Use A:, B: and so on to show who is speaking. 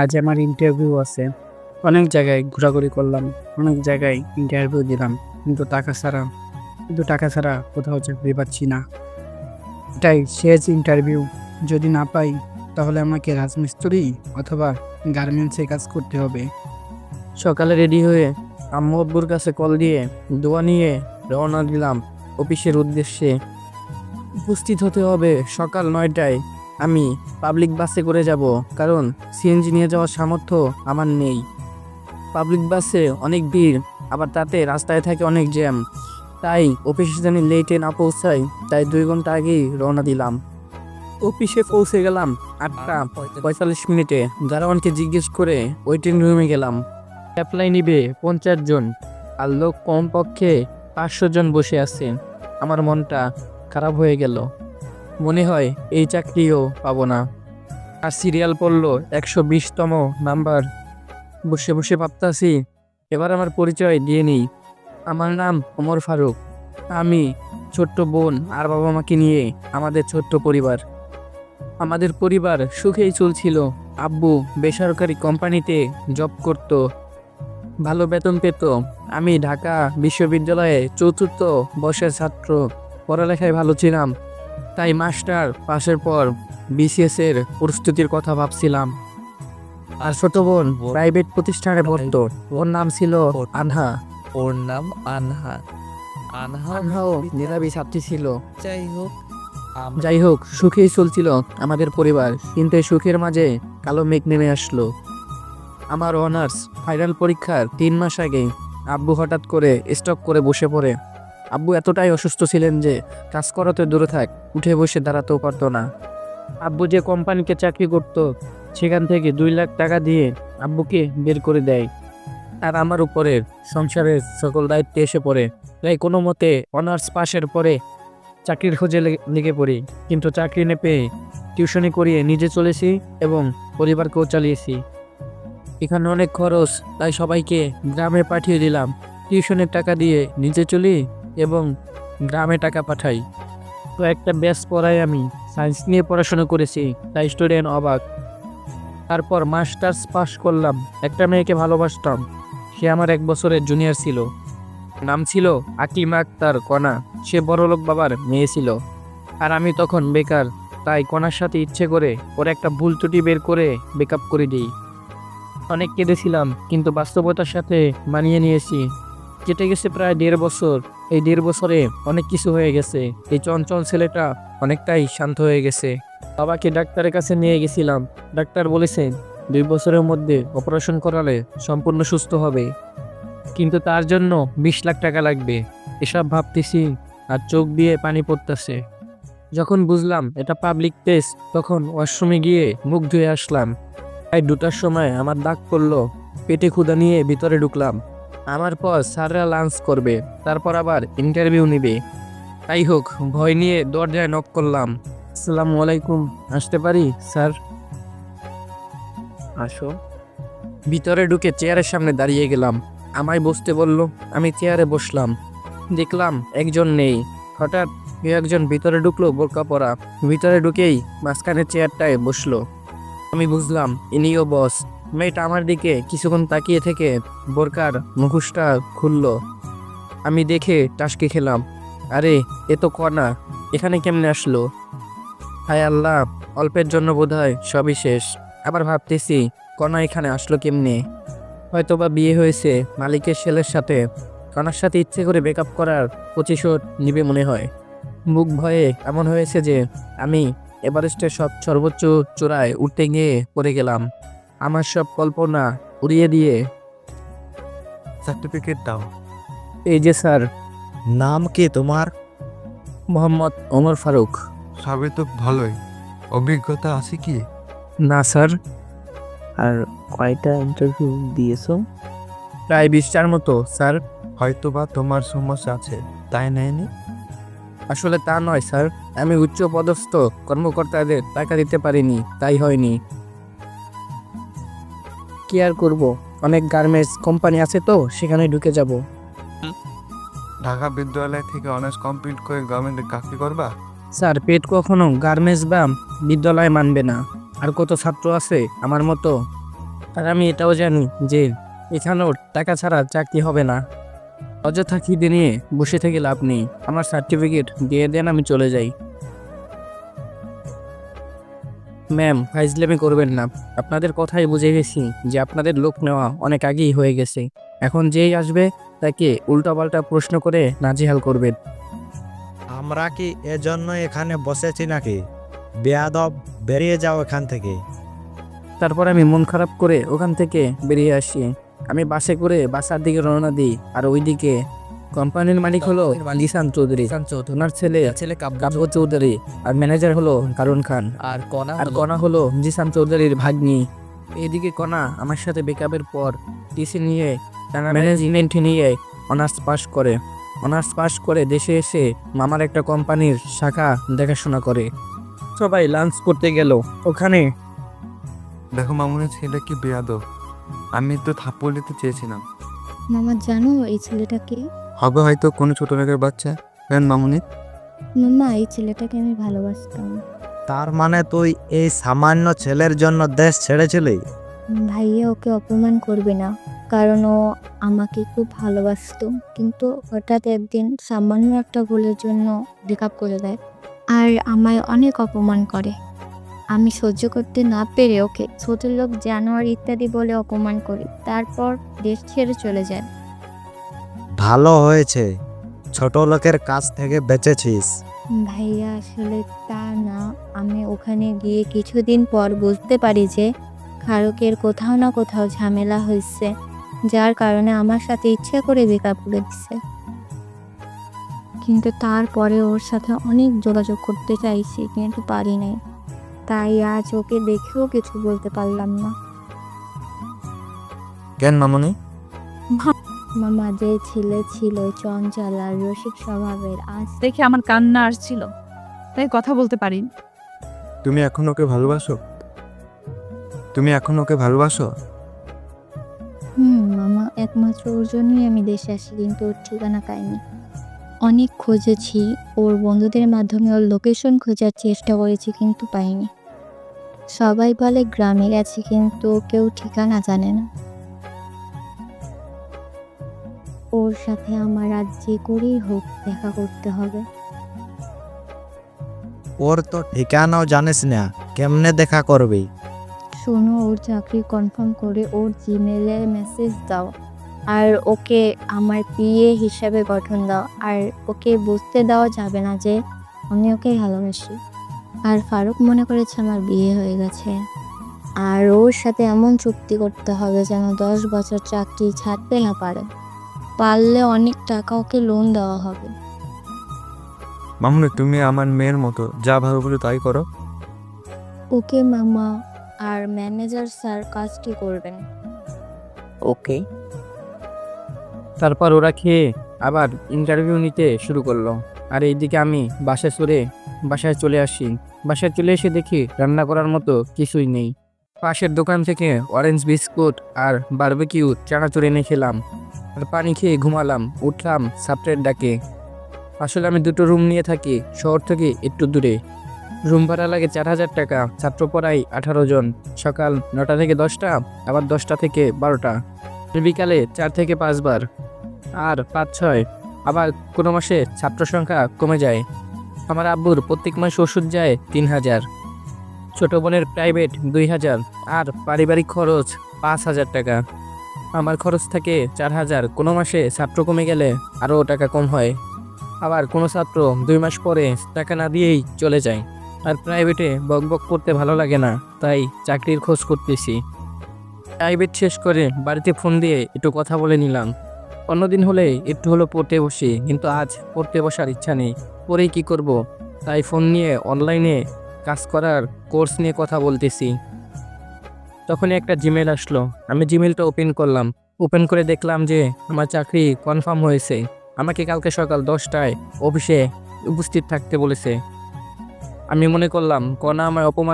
A: আজ আমার ইন্টারভিউ আছে। অনেক জায়গায় ঘোরাঘুরি করলাম, অনেক জায়গায় ইন্টারভিউ দিলাম, কিন্তু টাকা ছাড়া, কিন্তু টাকা ছাড়া কোথাও চাকরি পাচ্ছি না। এটাই শেষ ইন্টারভিউ যদি না পাই, তাহলে আমাকে রাজমিস্ত্রি অথবা গার্মেন্টসে কাজ করতে হবে। সকালে রেডি হয়ে আম্মু আব্বুর কাছে কল দিয়ে দোয়া নিয়ে রওনা দিলাম অফিসের উদ্দেশ্যে। উপস্থিত হতে হবে সকাল নয়টায়। আমি পাবলিক বাসে করে যাব, কারণ সিএনজি নিয়ে যাওয়ার সামর্থ্য আমার নেই। পাবলিক বাসে অনেক ভিড়, আবার তাতে রাস্তায় থাকে অনেক জ্যাম তাই অফিসে জানি লেটে না পৌঁছাই তাই দুই ঘণ্টা আগেই রওনা দিলাম। অফিসে পৌঁছে গেলাম আটটা পঁয়তাল্লিশ মিনিটে। দারোয়ানকে জিজ্ঞেস করে ওয়েটিং রুমে গেলাম। অ্যাপ্লাই নিবে পঞ্চাশ জন, আর লোক কমপক্ষে পাঁচশো জন বসে আছে। আমার মনটা খারাপ হয়ে গেল। মনে হয় এই চাকরিও পাবো না। আর সিরিয়াল পড়ল একশো বিশতম নাম্বার বসে বসে ভাবতাছি, এবার আমার পরিচয় দিয়ে নিই। আমার নাম ওমর ফারুক। আমি ছোট্ট বোন আর বাবা মাকে নিয়ে আমাদের ছোট্ট পরিবার। আমাদের পরিবার সুখেই চলছিল। আব্বু বেসরকারি কোম্পানিতে জব করত। ভালো বেতন পেত। আমি ঢাকা বিশ্ববিদ্যালয়ে চতুর্থ বর্ষের ছাত্র। পড়ালেখায় ভালো ছিলাম। তাই মাস্টার পাশের পর বিসিএস এর প্রস্তুতির কথা ভাবছিলাম। আর ছোট বোন প্রাইভেট প্রতিষ্ঠানে পড়তো। ওর নাম ছিল আনহা।
B: ওর নাম আনহা। আনহা
A: আনহাও মেধাবী ছাত্রী ছিল।
B: যাই হোক
A: যাই হোক সুখেই চলছিল আমাদের পরিবার কিন্তু সুখের মাঝে কালো মেঘ নেমে আসলো। আমার অনার্স ফাইনাল পরীক্ষার তিন মাস আগে আব্বু হঠাৎ করে স্টক করে বসে পড়ে। আব্বু এতটাই অসুস্থ ছিলেন যে কাজ করাতে দূরে থাক, উঠে বসে দাঁড়াতেও পারতো না। আব্বু যে কোম্পানিকে চাকরি করত, সেখান থেকে দুই লাখ টাকা দিয়ে আব্বুকে বের করে দেয়। আর আমার উপরে সংসারের সকল দায়িত্বে এসে পড়ে। তাই কোনো মতে অনার্স পাশের পরে চাকরির খোঁজে লেগে পড়ি। কিন্তু চাকরি না পেয়ে টিউশনি করিয়ে নিজে চলেছি এবং পরিবারকেও চালিয়েছি। এখানে অনেক খরচ, তাই সবাইকে গ্রামে পাঠিয়ে দিলাম। টিউশনের টাকা দিয়ে নিজে চলি এবং গ্রামে টাকা পাঠাই। তো একটা ব্যাস পড়াই আমি। সায়েন্স নিয়ে পড়াশোনা করেছি, তাই স্টুডেন্ট অবাক। তারপর মাস্টার্স পাস করলাম। একটা মেয়েকে ভালোবাসতাম। সে আমার এক বছরের জুনিয়র ছিল। নাম ছিল আকিমা আক্তার কণা সে বড়লোক বাবার মেয়ে ছিল। আর আমি তখন বেকার, তাই কণার সাথে ইচ্ছে করে ওর একটা ভুল ত্রুটি বের করে বেকআপ করে দিই। অনেক কেঁদেছিলাম, কিন্তু বাস্তবতার সাথে মানিয়ে নিয়েছি। কেটে গেছে প্রায় দেড় বছর। এই দেড় বছরে অনেক কিছু হয়ে গেছে। এই চঞ্চল ছেলেটা অনেকটাই শান্ত হয়ে গেছে। বাবাকে ডাক্তারের কাছে নিয়ে গেছিলাম। ডাক্তার বলেছেন দুই বছরের মধ্যে অপারেশন করালে সম্পূর্ণ সুস্থ হবে। কিন্তু তার জন্য বিশ লাখ টাকা লাগবে। এসব ভাবতেছি আর চোখ দিয়ে পানি পড়তেছে। যখন বুঝলাম এটা পাবলিক প্লেস তখন ওয়াশরুমে গিয়ে মুখ ধুয়ে আসলাম। প্রায় দুটার সময় আমার দাগ পড়ল। পেটে ক্ষুদা নিয়ে ভিতরে ঢুকলাম। আমার পর স্যাররা লাঞ্চ করবে, তারপর আবার ইন্টারভিউ নিবে। তাই হোক, ভয় নিয়ে দরজায় নক করলাম। আসসালামু আলাইকুম, আসতে পারি, স্যার? আসো। ভিতরে ঢুকে চেয়ারের সামনে দাঁড়িয়ে গেলাম। আমায় বসতে বলল, আমি চেয়ারে বসলাম। দেখলাম একজন নেই। হঠাৎ কেউ একজন ভিতরে ঢুকলো বোরকা পরা। ভিতরে ঢুকেই মাঝখানে চেয়ারটায় বসল। আমি বুঝলাম, ইনিও বস মেয়েটা আমার দিকে কিছুক্ষণ তাকিয়ে থেকে বোরকার মুখোশটা খুললো। আমি দেখে টাসকে খেলাম। আরে, এ তো কণা, এখানে কেমনে আসলো? হায় আল্লাহ, অল্পের জন্য বোধহয় সবই শেষ। আবার ভাবতেছি, কণা এখানে আসলো কেমনে? হয়তোবা বিয়ে হয়েছে মালিকের ছেলের সাথে। কণার সাথে ইচ্ছে করে বেকআপ করার প্রতিশোধ নিবে মনে হয়। মুখ ভয়ে এমন হয়েছে যে, আমি এভারেস্টের সব সর্বোচ্চ চূড়ায় উঠতে গিয়ে পড়ে গেলাম। আমার সব কল্পনা উড়িয়ে দিয়ে।
B: সার্টিফিকেট দাও।
A: এই যে স্যার।
C: নাম কে তোমার?
A: মোহাম্মদ ওমর ফারুক।
C: সবই তো ভালোই। অভিজ্ঞতা আছে কি?
A: না স্যার।
B: আর কয়টা ইন্টারভিউ দিয়েছ?
A: প্রায় বিশটার মতো স্যার।
C: হয়তো বা তোমার সমস্যা আছে তাই নেয়নি?
A: আসলে তা নয় স্যার। আমি উচ্চ পদস্থ কর্মকর্তাদের টাকা দিতে পারিনি তাই হয়নি। কি আর করব? অনেক গার্মেন্টস কোম্পানি আছে তো সেখানে ঢুকে যাব।
C: ঢাকা বিদ্যালয় থেকে অনার্স কমপ্লিট করে গভর্নমেন্টে চাকরি করবা?
A: স্যার পেট কখনো গার্মেন্টস বা বিদ্যালয় মানবে না। আর কত ছাত্র আছে আমার মতো? আর আমি এটাও জানি যে এখানেও টাকা ছাড়া চাকরি হবে না। অযথা খিদে নিয়ে বসে থেকে লাভ নেই। আমার সার্টিফিকেট দিয়ে দেন আমি চলে যাই। ম্যাম ফাইজলেমি করবেন না। আপনাদের কথাই বুঝে গেছি যে আপনাদের লোক নেওয়া অনেক আগেই হয়ে গেছে। এখন যেই আসবে তাকে উল্টাপাল্টা প্রশ্ন করে নাজেহাল করবেন।
D: আমরা কি এজন্য এখানে বসেছি নাকি? বেয়াদব বেরিয়ে যাও এখান থেকে।
A: তারপর আমি মন খারাপ করে ওখান থেকে বেরিয়ে আসি। আমি বাসে করে বাসার দিকে রওনা দিই আর ওইদিকে কোম্পানির মালিক হলো লিসান চৌধুরী। ওনার ছেলে
B: ছেলে কাব্য
A: চৌধুরী। আর ম্যানেজার হলো কারুন খান।
B: আর কণা
A: আর কণা হলো জিসান চৌধুরীর ভাগ্নি। এদিকে কণা আমার সাথে বেকআপের পর টিসি নিয়ে ম্যানেজমেন্ট নিয়ে অনার্স পাস করে। অনার্স পাস করে দেশে এসে মামার একটা কোম্পানির শাখা দেখাশোনা করে। সবাই লাঞ্চ করতে গেল। ওখানে
C: দেখো মামুনের ছেলে কি বেয়াদব। আমি তো থাপ্পড় দিতে চেয়েছিলাম।
E: মামা জানো এই ছেলেটাকে
C: হবে হয়তো কোনো ছোট লোকের বাচ্চা। কেন মামুনি?
E: মামা এই ছেলেটাকে আমি ভালোবাসতাম।
D: তার মানে তুই এই সামান্য ছেলের জন্য দেশ ছেড়েছিলি?
E: ভাইয়া ওকে অপমান করবে না। কারণ ও আমাকে খুব ভালোবাসতো। কিন্তু হঠাৎ একদিন সামান্য একটা ভুলের জন্য ব্রেকআপ করে দেয়। আর আমায় অনেক অপমান করে। আমি সহ্য করতে না পেরে ওকে ছোট লোক জানোয়ার ইত্যাদি বলে অপমান করি। তারপর দেশ ছেড়ে চলে যায়।
D: ভালো হয়েছে। ছোট লোকের কাছ থেকে বেঁচেছিস।
E: ভাইয়া আসলে তা না। আমি ওখানে গিয়ে কিছুদিন পর বুঝতে পারি যে খারকের কোথাও না কোথাও ঝামেলা হয়েছে যার কারণে আমার সাথে ইচ্ছে করে ব্রেকআপ করে দিছে। কিন্তু তারপরে ওর সাথে অনেক যোগাযোগ করতে চাইছি কিন্তু পারি নাই। তাই আজ ওকে দেখেও কিছু বলতে পারলাম না।
C: কেন মামুনি?
E: মামা যে ছেলে ছিল চঞ্চল আর রসিক স্বভাবের আজ
F: দেখে আমার কান্না আসছিল। তাই কথা বলতে পারি।
C: তুমি এখন ওকে ভালোবাসো? তুমি এখন ওকে ভালোবাসো?
E: হুম মামা একমাত্র ওর জন্যই আমি দেশে আসি কিন্তু ওর ঠিকানা পাইনি। অনেক খুঁজেছি ওর বন্ধুদের মাধ্যমে ওর লোকেশন খোঁজার চেষ্টা করেছি কিন্তু পাইনি। সবাই বলে গ্রামে গেছে কিন্তু কেউ ঠিকানা জানে না। ওর সাথে আমার আজ যে করেই হোক দেখা করতে হবে।
D: ওর তো ঠিকানাও জানিস না কেমনে দেখা করবি?
E: শোনো ওর চাকরি কনফার্ম করে ওর জিমেলে মেসেজ দাও আর ওকে আমার পিএ হিসাবে গঠন দাও আর ওকে বুঝতে দেওয়া যাবে না যে আমি ওকে ভালোবাসি। আর ফারুক মনে করেছে আমার বিয়ে হয়ে গেছে। আর ওর সাথে এমন চুক্তি করতে হবে যেন দশ বছর চাকরি ছাড়তে না পারে। পারলে অনেক টাকা ওকে লোন দেওয়া হবে।
C: মামুনি তুমি আমার মেয়ের মতো যা ভালো বলে তাই করো।
E: ওকে মামা আর ম্যানেজার স্যার কাজটি করবেন।
B: ওকে।
A: তারপর ওরা খেয়ে আবার ইন্টারভিউ নিতে শুরু করল। আর এইদিকে আমি বাসায় চলে বাসায় চলে আসি। বাসায় চলে এসে দেখি রান্না করার মতো কিছুই নেই। পাশের দোকান থেকে অরেঞ্জ বিস্কুট আর বারবেকিউ চানাচুর এনে খেলাম। আর পানি খেয়ে ঘুমালাম, উঠলাম, সাপ্টের ডাকে। আসলে আমি দুটো রুম নিয়ে থাকি, শহর থেকে একটু দূরে। রুম ভাড়া লাগে চার হাজার টাকা, ছাত্র পড়াই আঠারো জন। সকাল নটা থেকে দশটা, আবার দশটা থেকে বারোটা। বিকালে চার থেকে পাঁচবার। আর পাঁচ ছয়, আবার কোনো মাসে ছাত্র সংখ্যা কমে যায়। আমার আব্বুর প্রত্যেক মাসে ওষুধ যায় তিন হাজার। ছোট বোনের প্রাইভেট দুই হাজার আর পারিবারিক খরচ পাঁচ হাজার টাকা। আমার খরচ থাকে চার হাজার কোনো মাসে ছাত্র কমে গেলে আরও টাকা কম হয়। আবার কোনো ছাত্র দুই মাস পরে টাকা না দিয়েই চলে যায়। আর প্রাইভেটে বক বক করতে ভালো লাগে না, তাই চাকরির খোঁজ করতেছি। প্রাইভেট শেষ করে বাড়িতে ফোন দিয়ে একটু কথা বলে নিলাম। অন্যদিন হলে একটু হলো পড়তে বসি, কিন্তু আজ পড়তে বসার ইচ্ছা নেই। পরেই কি করব? তাই ফোন নিয়ে অনলাইনে কাজ করার কোর্স নিয়ে কথা বলতেছি। তখনই একটা জিমেল আসলো। আমি জিমেলটা ওপেন করলাম। ওপেন করে দেখলাম যে আমার চাকরি কনফার্ম হয়েছে। আমাকে কালকে সকাল দশটায় অফিসে উপস্থিত থাকতে বলেছে। আমি মনে করলাম, কণা আমার অপমান